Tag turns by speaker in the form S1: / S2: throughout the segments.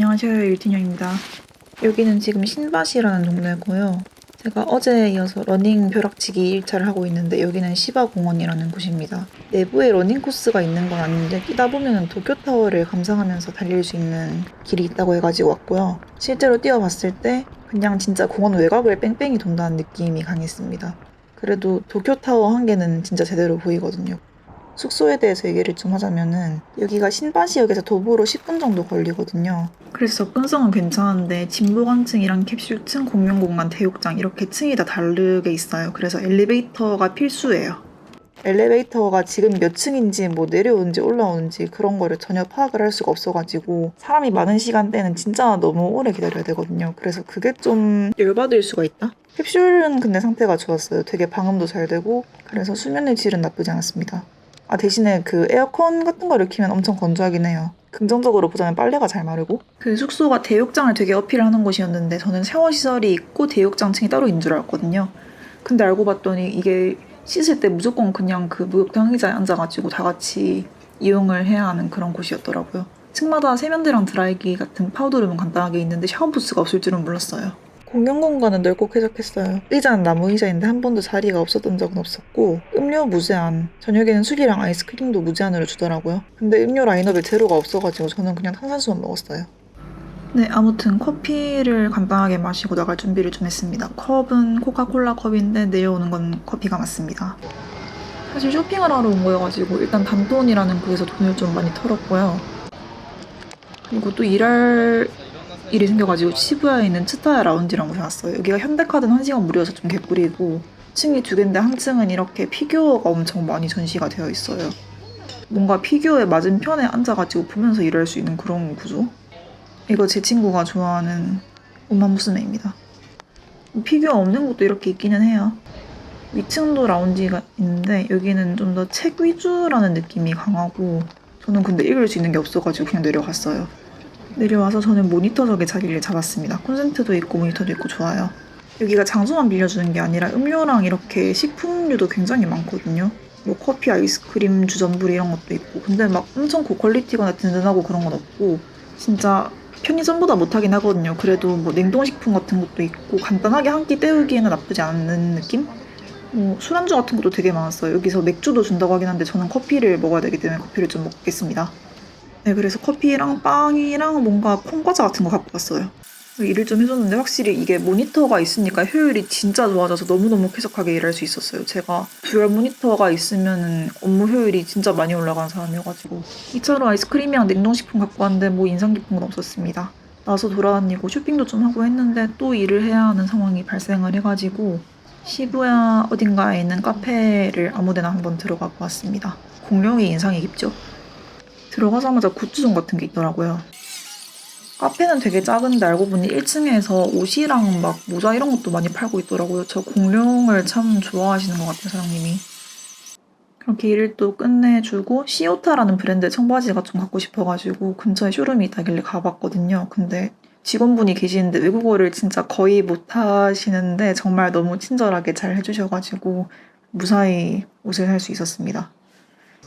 S1: 안녕하세요 유진영입니다. 여기는 지금 신밭이라는 동네고요. 제가 어제에 이어서 러닝 벼락치기 1차를 하고 있는데 여기는 시바공원이라는 곳입니다. 내부에 러닝 코스가 있는 건 아닌데 뛰다 보면 도쿄타워를 감상하면서 달릴 수 있는 길이 있다고 해가지고 왔고요. 실제로 뛰어봤을 때 그냥 진짜 공원 외곽을 뺑뺑이 돈다는 느낌이 강했습니다. 그래도 도쿄타워 한 개는 진짜 제대로 보이거든요. 숙소에 대해서 얘기를 좀 하자면은 여기가 신바시역에서 도보로 10분 정도 걸리거든요. 그래서 접근성은 괜찮은데 진보관층이랑 캡슐층, 공용공간, 대욕장 이렇게 층이 다 다르게 있어요. 그래서 엘리베이터가 필수예요. 엘리베이터가 지금 몇 층인지 뭐 내려오는지 올라오는지 그런 거를 전혀 파악을 할 수가 없어가지고 사람이 많은 시간대는 진짜 너무 오래 기다려야 되거든요. 그래서 그게 좀 열받을 수가 있다. 캡슐은 근데 상태가 좋았어요. 되게 방음도 잘 되고 그래서 수면의 질은 나쁘지 않았습니다. 아 대신에 그 에어컨 같은 거를 키면 엄청 건조하긴 해요. 긍정적으로 보자면 빨래가 잘 마르고 그 숙소가 대욕장을 되게 어필하는 곳이었는데 저는 샤워 시설이 있고 대욕장 층이 따로 있는 줄 알았거든요. 근데 알고 봤더니 이게 씻을 때 무조건 그냥 그 목욕탕 의자에 앉아가지고 다 같이 이용을 해야 하는 그런 곳이었더라고요. 층마다 세면대랑 드라이기 같은 파우더룸은 간단하게 있는데 샤워 부스가 없을 줄은 몰랐어요. 공용 공간은 넓고 쾌적했어요. 의자는 나무 의자인데 한 번도 자리가 없었던 적은 없었고 음료 무제한. 저녁에는 술이랑 아이스크림도 무제한으로 주더라고요. 근데 음료 라인업에 제로가 없어가지고 저는 그냥 탄산수만 먹었어요. 네, 아무튼 커피를 간단하게 마시고 나갈 준비를 좀 했습니다. 컵은 코카콜라 컵인데 내려오는 건 커피가 맞습니다. 사실 쇼핑을 하러 온 거여가지고 일단 단돈이라는 곳에서 돈을 좀 많이 털었고요. 그리고 또 일할 일이 생겨가지고 시부야에 있는 츠타야 라운지라는 곳에 왔어요. 여기가 현대카드는 한 시간 무료여서 좀 개꿀이고 층이 두 개인데 한 층은 이렇게 피규어가 엄청 많이 전시가 되어 있어요. 뭔가 피규어의 맞은편에 앉아가지고 보면서 일할 수 있는 그런 구조? 이거 제 친구가 좋아하는 우마무스메입니다. 피규어 없는 곳도 이렇게 있기는 해요. 위층도 라운지가 있는데 여기는 좀 더 책 위주라는 느낌이 강하고 저는 근데 읽을 수 있는 게 없어가지고 그냥 내려갔어요. 내려와서 저는 모니터석에 자리를 잡았습니다. 콘센트도 있고 모니터도 있고 좋아요. 여기가 장소만 빌려주는 게 아니라 음료랑 이렇게 식품류도 굉장히 많거든요. 뭐 커피, 아이스크림, 주전부리 이런 것도 있고 근데 막 엄청 고퀄리티거나 든든하고 그런 건 없고 진짜 편의점보다 못하긴 하거든요. 그래도 뭐 냉동식품 같은 것도 있고 간단하게 한 끼 때우기에는 나쁘지 않은 느낌? 뭐 술안주 같은 것도 되게 많았어요. 여기서 맥주도 준다고 하긴 한데 저는 커피를 먹어야 되기 때문에 커피를 좀 먹겠습니다. 네, 그래서 커피랑 빵이랑 뭔가 콩과자 같은 거 갖고 왔어요. 일을 좀 해줬는데 확실히 이게 모니터가 있으니까 효율이 진짜 좋아져서 너무너무 쾌적하게 일할 수 있었어요. 제가 듀얼 모니터가 있으면 업무 효율이 진짜 많이 올라가는 사람이어가지고 2차로 아이스크림이랑 냉동식품 갖고 왔는데 뭐 인상 깊은 건 없었습니다. 나와서 돌아다니고 쇼핑도 좀 하고 했는데 또 일을 해야 하는 상황이 발생을 해가지고 시부야 어딘가에 있는 카페를 아무데나 한번 들어가 보았습니다. 공룡이 인상이 깊죠? 들어가자마자 굿즈존 같은 게 있더라고요. 카페는 되게 작은데 알고 보니 1층에서 옷이랑 막 모자 이런 것도 많이 팔고 있더라고요. 저 공룡을 참 좋아하시는 것 같아요, 사장님이. 그렇게 일을 또 끝내주고 시오타라는 브랜드 청바지가 좀 갖고 싶어가지고 근처에 쇼룸이 있다길래 가봤거든요. 근데 직원분이 계시는데 외국어를 진짜 거의 못하시는데 정말 너무 친절하게 잘 해주셔가지고 무사히 옷을 살 수 있었습니다.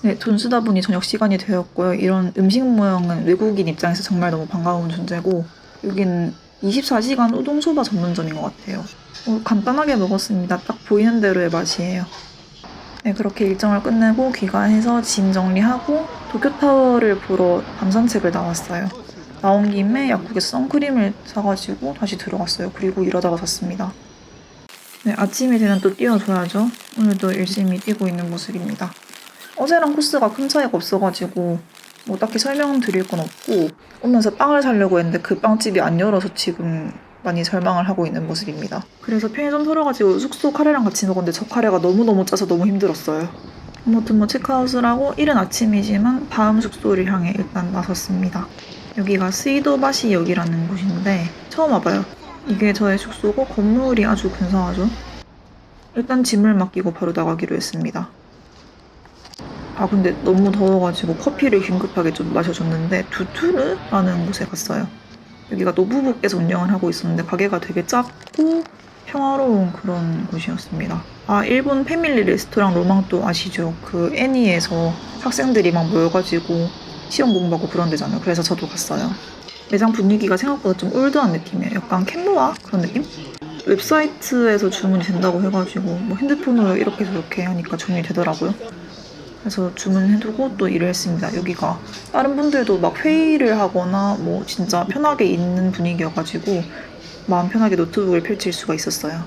S1: 네, 돈 쓰다 보니 저녁 시간이 되었고요. 이런 음식 모형은 외국인 입장에서 정말 너무 반가운 존재고 여기는 24시간 우동소바 전문점인 것 같아요. 어, 간단하게 먹었습니다. 딱 보이는 대로의 맛이에요. 네, 그렇게 일정을 끝내고 귀가해서 짐 정리하고 도쿄타워를 보러 밤 산책을 나왔어요. 나온 김에 약국에서 선크림을 사가지고 다시 들어갔어요. 그리고 일하다가 잤습니다. 네, 아침이 되면 또 뛰어줘야죠. 오늘도 열심히 뛰고 있는 모습입니다. 어제랑 코스가 큰 차이가 없어가지고 뭐 딱히 설명드릴 건 없고 오면서 빵을 사려고 했는데 그 빵집이 안 열어서 지금 많이 절망을 하고 있는 모습입니다. 그래서 편의점 털어가지고 숙소 카레랑 같이 먹었는데 저 카레가 너무너무 짜서 너무 힘들었어요. 아무튼 뭐 체크아웃을 하고 이른 아침이지만 다음 숙소를 향해 일단 나섰습니다. 여기가 스이도바시 역이라는 곳인데 처음 와봐요. 이게 저의 숙소고 건물이 아주 근사하죠. 일단 짐을 맡기고 바로 나가기로 했습니다. 아 근데 너무 더워가지고 커피를 긴급하게 좀 마셔줬는데 두투르라는 곳에 갔어요. 여기가 노부부께서 운영을 하고 있었는데 가게가 되게 작고 평화로운 그런 곳이었습니다. 아 일본 패밀리 레스토랑 로망도 아시죠? 그 애니에서 학생들이 막 모여가지고 시험 공부하고 그런 데잖아요. 그래서 저도 갔어요. 매장 분위기가 생각보다 좀 올드한 느낌이에요. 약간 캔모아 그런 느낌? 웹사이트에서 주문이 된다고 해가지고 뭐 핸드폰으로 이렇게 저렇게 하니까 주문이 되더라고요. 그래서 주문해두고 또 일을 했습니다. 여기가 다른 분들도 막 회의를 하거나 뭐 진짜 편하게 있는 분위기여가지고 마음 편하게 노트북을 펼칠 수가 있었어요.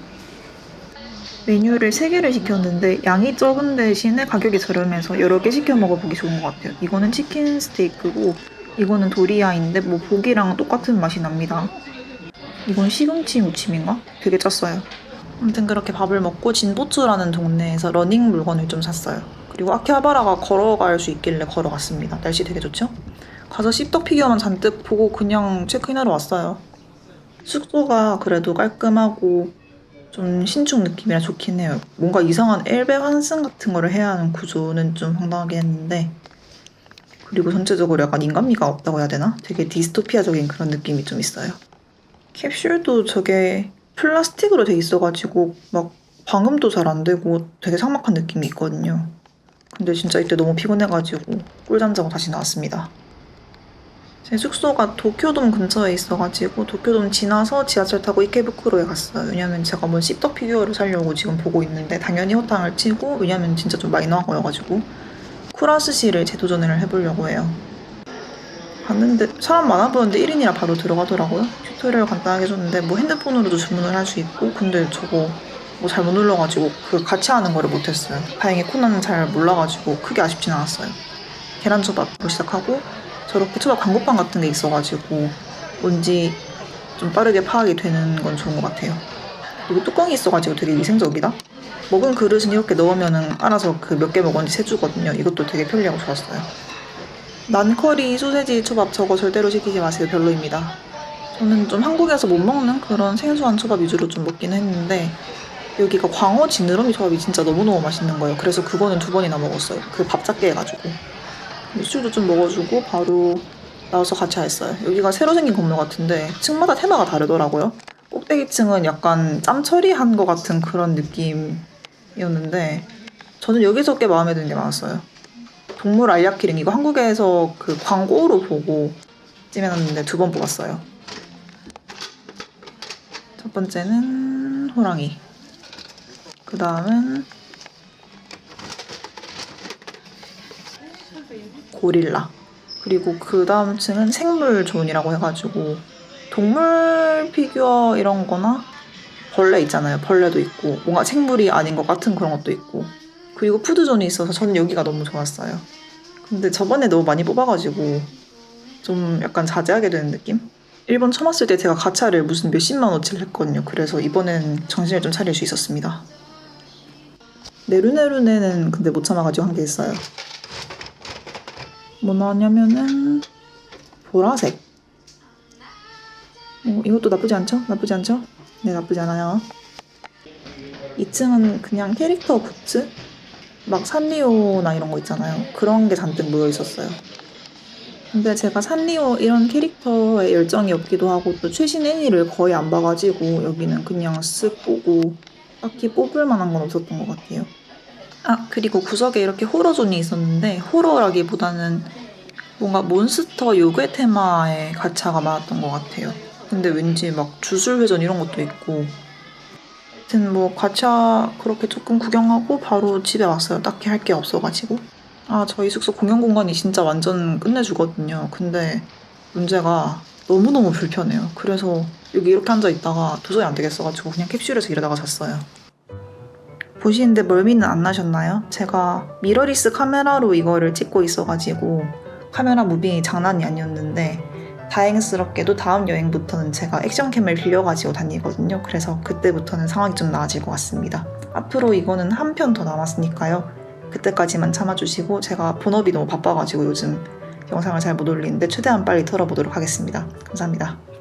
S1: 메뉴를 3개를 시켰는데 양이 적은 대신에 가격이 저렴해서 여러 개 시켜 먹어보기 좋은 것 같아요. 이거는 치킨 스테이크고 이거는 도리아인데 뭐 고기랑 똑같은 맛이 납니다. 이건 시금치 무침인가? 되게 짰어요. 아무튼 그렇게 밥을 먹고 진보츠라는 동네에서 러닝 물건을 좀 샀어요. 그리고 아키하바라가 걸어갈 수 있길래 걸어갔습니다. 날씨 되게 좋죠? 가서 씹덕 피규어만 잔뜩 보고 그냥 체크인하러 왔어요. 숙소가 그래도 깔끔하고 좀 신축 느낌이라 좋긴 해요. 뭔가 이상한 엘베 환승 같은 거를 해야 하는 구조는 좀 황당하게 했는데 그리고 전체적으로 약간 인간미가 없다고 해야 되나? 되게 디스토피아적인 그런 느낌이 좀 있어요. 캡슐도 저게 플라스틱으로 돼 있어가지고 막 방음도 잘 안 되고 되게 삭막한 느낌이 있거든요. 근데 진짜 이때 너무 피곤해가지고 꿀잠 자고 다시 나왔습니다. 제 숙소가 도쿄돔 근처에 있어가지고 도쿄돔 지나서 지하철 타고 이케부쿠로에 갔어요. 왜냐면 제가 뭐 씹덕 피규어를 사려고 지금 보고 있는데 당연히 호탕을 치고 왜냐면 진짜 좀 마이너한 거여가지고 쿠라스시를 재도전을 해보려고 해요. 봤는데 사람 많아 보였는데 1인이라 바로 들어가더라고요. 튜토리얼 간단하게 해줬는데 뭐 핸드폰으로도 주문을 할 수 있고 근데 저거 뭐 잘 못 눌러가지고 그 같이 하는 거를 못했어요. 다행히 코나는 잘 몰라가지고 크게 아쉽진 않았어요. 계란초밥으로 시작하고 저렇게 초밥 광고판 같은 게 있어가지고 뭔지 좀 빠르게 파악이 되는 건 좋은 것 같아요. 그리고 뚜껑이 있어가지고 되게 위생적이다. 먹은 그릇은 이렇게 넣으면은 알아서 그 몇 개 먹었는지 세주거든요. 이것도 되게 편리하고 좋았어요. 난커리 소세지 초밥 저거 절대로 시키지 마세요. 별로입니다. 저는 좀 한국에서 못 먹는 그런 생소한 초밥 위주로 좀 먹긴 했는데 여기가 광어 지느러미 초밥이 진짜 너무너무 맛있는 거예요. 그래서 그거는 두 번이나 먹었어요. 그 밥 작게 해가지고. 술도 좀 먹어주고 바로 나와서 같이 했어요. 여기가 새로 생긴 건물 같은데 층마다 테마가 다르더라고요. 꼭대기층은 약간 짬 처리한 것 같은 그런 느낌이었는데 저는 여기서 꽤 마음에 드는 게 많았어요. 동물 알약 키링 이거 한국에서 그 광고로 보고 찜해놨는데 두 번 뽑았어요. 첫 번째는 호랑이. 그 다음은 고릴라. 그리고 그 다음 층은 생물 존이라고 해가지고 동물 피규어 이런 거나 벌레 있잖아요. 벌레도 있고 뭔가 생물이 아닌 것 같은 그런 것도 있고 그리고 푸드존이 있어서 저는 여기가 너무 좋았어요. 근데 저번에 너무 많이 뽑아가지고 좀 약간 자제하게 되는 느낌? 일본 처음 왔을 때 제가 가차를 무슨 몇십만 원치를 했거든요. 그래서 이번엔 정신을 좀 차릴 수 있었습니다. 네루네루네는 근데 못 참아가지고 한 게 있어요. 뭐 나왔냐면은 보라색. 어, 이것도 나쁘지 않죠? 나쁘지 않죠? 네, 나쁘지 않아요. 2층은 그냥 캐릭터 굿즈? 막 산리오나 이런 거 있잖아요. 그런 게 잔뜩 모여 있었어요. 근데 제가 산리오 이런 캐릭터에 열정이 없기도 하고 또 최신 애니를 거의 안 봐가지고 여기는 그냥 쓱 보고 딱히 뽑을 만한 건 없었던 것 같아요. 아 그리고 구석에 이렇게 호러존이 있었는데 호러라기보다는 뭔가 몬스터 요괴 테마의 가차가 많았던 것 같아요. 근데 왠지 막 주술회전 이런 것도 있고 하여튼 뭐 가차 그렇게 조금 구경하고 바로 집에 왔어요. 딱히 할 게 없어가지고. 아 저희 숙소 공용 공간이 진짜 완전 끝내주거든요. 근데 문제가 너무너무 불편해요. 그래서 여기 이렇게 앉아 있다가 도저히 안 되겠어가지고 그냥 캡슐에서 일하다가 잤어요. 보시는데 멀미는 안 나셨나요? 제가 미러리스 카메라로 이거를 찍고 있어가지고 카메라 무빙이 장난이 아니었는데 다행스럽게도 다음 여행부터는 제가 액션캠을 빌려가지고 다니거든요. 그래서 그때부터는 상황이 좀 나아질 것 같습니다. 앞으로 이거는 한 편 더 남았으니까요. 그때까지만 참아주시고 제가 본업이 너무 바빠가지고 요즘 영상을 잘 못 올리는데 최대한 빨리 털어보도록 하겠습니다. 감사합니다.